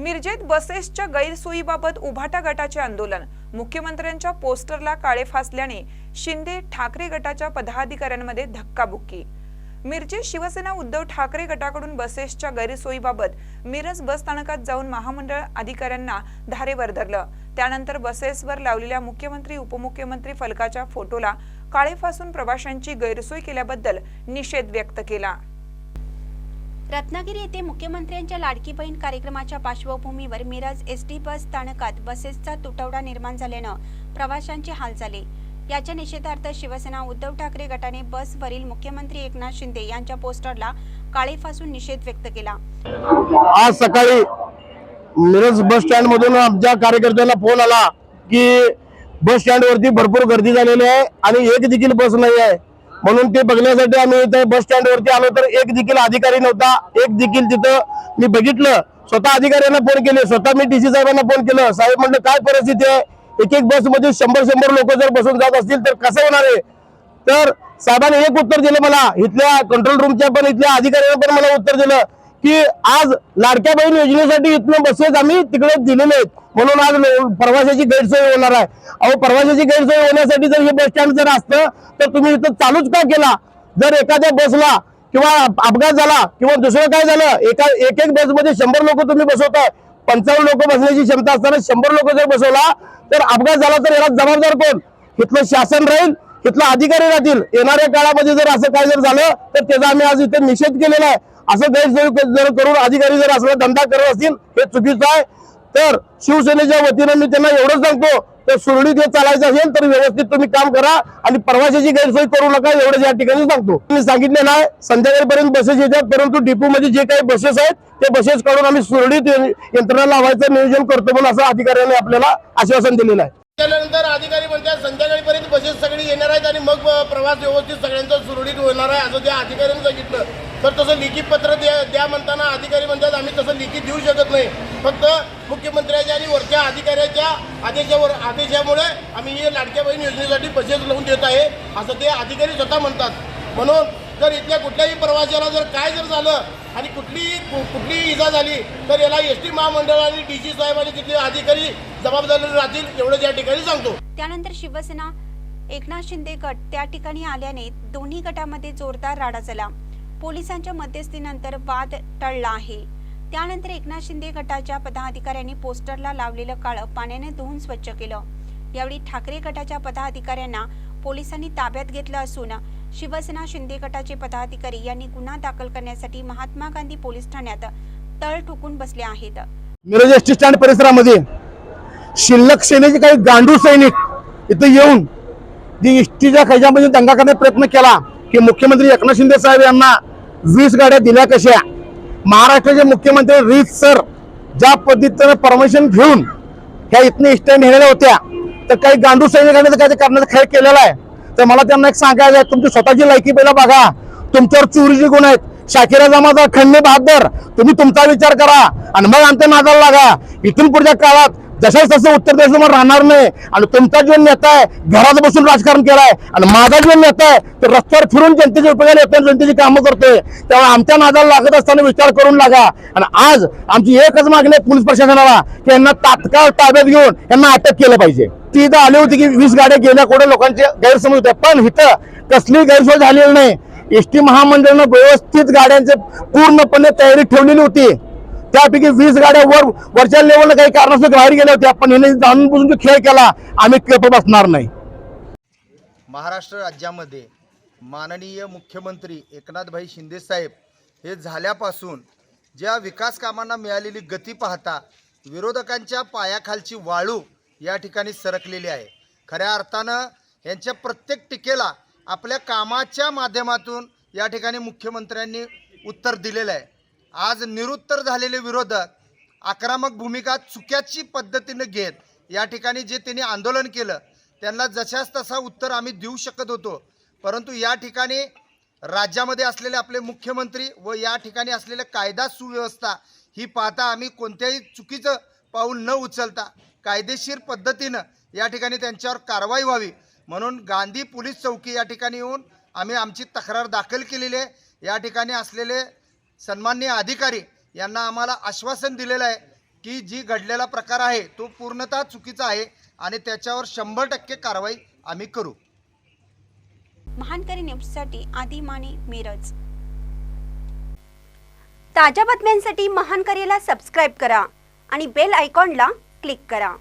मिरजेत बसेसच्या गैरसोयीबाबत उभाटा गटाचे आंदोलन. मुख्यमंत्र्यांच्या पोस्टरला काळे फासल्याने शिंदे ठाकरे गटाच्या पदाधिकाऱ्यांमध्ये धक्काबुक्की. मिरजेत शिवसेना उद्धव ठाकरे गटाकडून बसेसच्या गैरसोयीबाबत मिरज बस स्थानकात जाऊन महामंडळ अधिकाऱ्यांना धारेवर धरलं. त्यानंतर बसेसवर लावलेल्या मुख्यमंत्री उपमुख्यमंत्री फलकाच्या फोटोला काळे फासून प्रवाशांची गैरसोय केल्याबद्दल निषेध व्यक्त केला. रत्नागिरी येथे मुख्यमंत्र्यांच्या लाडकी बहीण कार्यक्रमाच्या पार्श्वभूमीवर मिरज एस टी बस स्थानकात बसेसचा तुटवडा निर्माण झाल्यानं प्रवाशांचे हाल झाले. याच्या निषेधार्थ शिवसेना उद्धव ठाकरे गटाने बसवरील मुख्यमंत्री एकनाथ शिंदे यांच्या पोस्टरला काळे फासून निषेध व्यक्त केला. आज सकाळी मिरज बस स्टँड मधून आमच्या कार्यकर्त्यांना फोन आला की बस स्टँड वरती भरपूर गर्दी झालेली आहे आणि एक देखील बस नाही आहे. म्हणून ते बघण्यासाठी आम्ही इथे बस स्टँड वरती आलो तर एक देखील अधिकारी नव्हता. एक देखील तिथं मी बघितलं. स्वतः अधिकाऱ्यांना फोन केले. स्वतः मी डीसी साहेबांना फोन केलं. साहेब म्हटलं काय परिस्थिती आहे? एक एक बसमध्ये शंभर शंभर लोक जर बसून जात असतील तर कसं होणार आहे? तर साहेबांनी एक उत्तर दिलं मला. इथल्या कंट्रोल रूमच्या पण इथल्या अधिकाऱ्यांना पण मला उत्तर दिलं की आज लाडक्या बहीण योजनेसाठी इथनं बसेस आम्ही तिकडे दिलेले आहेत. म्हणून आज प्रवाशाची गैरसोय होणार आहे. अहो प्रवाशाची गैरसोय होण्यासाठी जर हे बस स्टँड जर असतं तर तुम्ही इथं चालूच का केला? जर एखाद्या बसला किंवा अपघात झाला किंवा दुसरं काय झालं एका एक एक बसमध्ये शंभर लोक तुम्ही बसवताय. पंचावन्न लोक बसण्याची क्षमता असताना शंभर लोक जर बसवला तर अपघात झाला तर याला जबाबदार कोण? इथलं शासन राहील इथलं अधिकारी राहतील. येणाऱ्या काळामध्ये जर असं काय जर झालं तर त्याचा आम्ही आज इथे निषेध केलेला आहे. असं गैरसोय जर करून अधिकारी जर असला धंदा करत असतील हे चुकीचं आहे. तर शिवसेनेच्या वतीनं मी त्यांना एवढं सांगतो तर सुरळीत हे चालायचं असेल तर व्यवस्थित तुम्ही काम करा आणि प्रवाशाची गैरसोय करू नका एवढं या ठिकाणी सांगतो. मी सांगितलेलं आहे संध्याकाळपर्यंत बसेस येतात परंतु डिपोमध्ये जे काही बसेस आहेत ते बसेस काढून आम्ही सुरळीत यंत्रणा लावायचं नियोजन करतो म्हणून असं अधिकाऱ्यांनी आपल्याला आश्वासन दिलेलं आहे. त्यानंतर अधिकारी म्हणतात संध्याकाळीपर्यंत बसेस सगळी येणार आहेत आणि मग प्रवास व्यवस्थित सगळ्यांचा सुरळीत होणार आहे असं त्या अधिकाऱ्यांनी सांगितलं. तर तसं लिखित पत्र द्या द्या म्हणताना अधिकारी म्हणतात आम्ही तसं लिखित देऊ शकत नाही. फक्त मुख्यमंत्र्याच्या आणि वरच्या अधिकाऱ्याच्या आदेशावर आदेशामुळे आम्ही हे लाडक्या बहीण योजनेसाठी पैसे लावून देत आहे असं ते अधिकारी स्वतः म्हणतात. म्हणून जर इथल्या कुठल्याही प्रवाशाला जर काय जर झालं आणि कुठली कुठलीही इजा झाली तर याला एस टी महामंडळ आणि डी सी साहेब आणि तिथले अधिकारी जबाबदारी राहतील एवढंच या ठिकाणी सांगतो. त्यानंतर शिवसेना एकनाथ शिंदे गट त्या ठिकाणी आल्याने दोन्ही गटामध्ये जोरदार राडा झाला. पोलिसांच्या मध्यस्थीनंतर वाद टळला आहे. त्यानंतर एकनाथ शिंदे गटाच्या पदाधिकाऱ्यांनी पोस्टरला लावलेलं काळं पाण्याने धुवून स्वच्छ केलं. यावेळी ठाकरे गटाच्या पदाधिकाऱ्यांना पोलिसांनी ताब्यात घेतलं असून शिवसेना शिंदे गटाचे पदाधिकारी यांनी गुन्हा दाखल करण्यासाठी महात्मा गांधी पोलीस ठाण्यात तळ ठोकून बसले आहेत. मिरज एस टी स्टँड परिसरामध्ये शिल्लक सेनेचे काही गांडूळ सैनिक इथं येऊन जी इष्टीच्या खजामध्ये दंगा करण्याचा प्रयत्न केला. की मुख्यमंत्री एकनाथ शिंदे साहेब यांना वीस गाड्या दिल्या कशा? महाराष्ट्राचे मुख्यमंत्री रीत सर ज्या पद्धतीनं परमिशन घेऊन ह्या इथनं इस्टँड नेलेल्या होत्या तर काही गांडू सैनिकांनी काही काय करण्याचा खेळ केलेला आहे. तर मला त्यांना एक सांगायचं आहे तुमची स्वतःची लायकी पहिला बघा. तुमच्यावर चोरीचे गुण आहेत. शाकिरा जमाचा खंडे बहादर तुम्ही तुमचा विचार करा आणि मग आमच्या नादाला लागा. इथून पुढच्या काळात जसं तसं उत्तर देशामध्ये राहणार नाही आणि तुमचा जो नेता आहे घरात बसून राजकारण केलाय आणि माझा जो नेता आहे तो रस्त्यावर फिरून जनतेच्या उपयोगाला येतो जनतेची कामं करतोय. तेव्हा आमच्या नादाला लागत असताना विचार करून लागा. आणि आज आमची एकच मागणी आहे पोलीस प्रशासनाला की यांना तात्काळ ताब्यात घेऊन यांना अटक केलं पाहिजे. ती इथं आली होती की वीस गाड्या गेल्या कुठे लोकांचे गैरसमज होते. पण इथं कसली गैरसोय झालेली नाही. एस टी महामंडळानं व्यवस्थित गाड्यांचे पूर्णपणे तयारी ठेवलेली होती. त्यापैकी वीस गाड्या वर वरच्या लेवलला काही कारणास्तव बाहेर गेल्या होत्या पण यांनी जाणून बुजून जो खेळ केला आम्ही गप्प बसणार नाही. महाराष्ट्र राज्यामध्ये माननीय मुख्यमंत्री एकनाथभाई शिंदे साहेब हे झाल्यापासून ज्या विकास कामांना मिळालेली गती पाहता विरोधकांच्या पायाखालची वाळू या ठिकाणी सरकलेली आहे. खऱ्या अर्थानं यांच्या प्रत्येक टीकेला आपल्या कामाच्या माध्यमातून या ठिकाणी मुख्यमंत्र्यांनी उत्तर दिलेलं आहे. आज निरुत्तर झालेले विरोधक आक्रमक भूमिका चुक्याची पद्धतीनं घेत या ठिकाणी जे त्यांनी आंदोलन केलं त्यांना जशाच तसा उत्तर आम्ही देऊ शकत होतो. परंतु या ठिकाणी राज्यामध्ये असलेले आपले मुख्यमंत्री व या ठिकाणी असलेले कायदा सुव्यवस्था ही पाहता आम्ही कोणत्याही चुकीचं पाऊल न उचलता कायदेशीर पद्धतीनं या ठिकाणी त्यांच्यावर कारवाई व्हावी. म्हणून गांधी पोलीस चौकी या ठिकाणी येऊन आम्ही आमची तक्रार दाखल केलेली आहे. या ठिकाणी असलेले सन्मान्य अधिकारी यांना आम्हाला आश्वासन दिलेलं आहे की जी घडलेला प्रकार आहे तो पूर्णतः चुकीचा आहे आणि त्याच्यावर शंभर टक्के कारवाई आम्ही करू. महानकरी न्यूजसाठी आदी माने मिरज. ताज्या बातम्यांसाठी महानकरीला सबस्क्राईब करा आणि बेल आयकॉनला क्लिक करा.